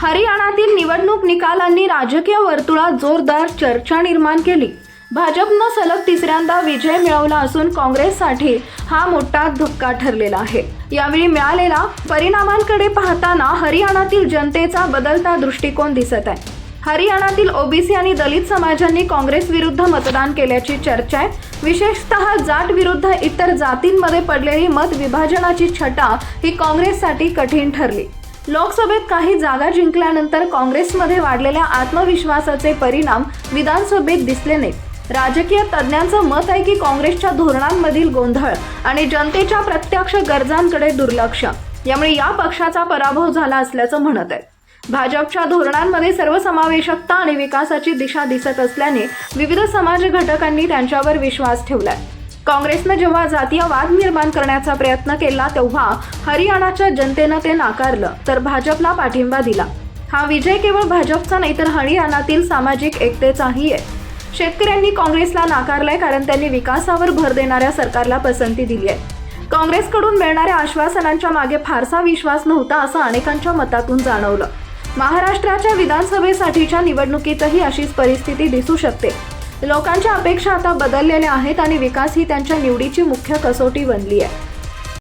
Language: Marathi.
हरियाणातील निवडणूक निकालांनी राजकीय वर्तुळात जोरदार चर्चा निर्माण केली. भाजपनं सलग तिसऱ्यांदा विजय मिळवला असून काँग्रेससाठी हा मोठा धक्का ठरलेला आहे. यावेळी मिळालेल्या परिणामांकडे पाहताना हरियाणातील जनतेचा बदलता दृष्टिकोन दिसत आहे. हरियाणातील ओबीसी आणि दलित समाजांनी काँग्रेस विरुद्ध मतदान केल्याची चर्चा आहे. विशेषतः जाट विरुद्ध इतर जातींमध्ये पडलेली मत विभाजनाची छटा ही काँग्रेससाठी कठीण ठरली. लोकसभेत काही जागा जिंकल्यानंतर काँग्रेसमध्ये वाढलेल्या आत्मविश्वासाचे परिणाम विधानसभेत दिसले नाहीत. राजकीय तज्ज्ञांचं मत आहे की काँग्रेसच्या धोरणांमधील गोंधळ आणि जनतेच्या प्रत्यक्ष गरजांकडे दुर्लक्ष यामुळे या पक्षाचा पराभव झाला असल्याचं म्हणत आहे भाजपच्या धोरणांमध्ये सर्वसमावेशकता आणि विकासाची दिशा दिसत असल्याने विविध समाज घटकांनी त्यांच्यावर विश्वास ठेवलाय. काँग्रेसनं जेव्हा जातीय वाद निर्माण करण्याचा प्रयत्न केला तेव्हा हरियाणाच्या जनतेनं ते नाकारलं तर भाजपला पाठिंबा दिला. हा विजय केवळ भाजपचा नाही तर हरियाणातील सामाजिक एकतेचाही आहे. शेतकऱ्यांनी काँग्रेसला नाकारलंय कारण त्यांनी विकासावर भर देणाऱ्या सरकारला पसंती दिली आहे. काँग्रेसकडून मिळणाऱ्या आश्वासनांच्या मागे फारसा विश्वास नव्हता असं अनेकांच्या मतातून जाणवलं. महाराष्ट्राच्या विधानसभेसाठीच्या निवडणुकीतही अशीच परिस्थिती दिसू शकते. लोकांच्या अपेक्षा आता बदललेल्या आहेत आणि विकास ही त्यांच्या निवडीची मुख्य कसोटी बनली आहे.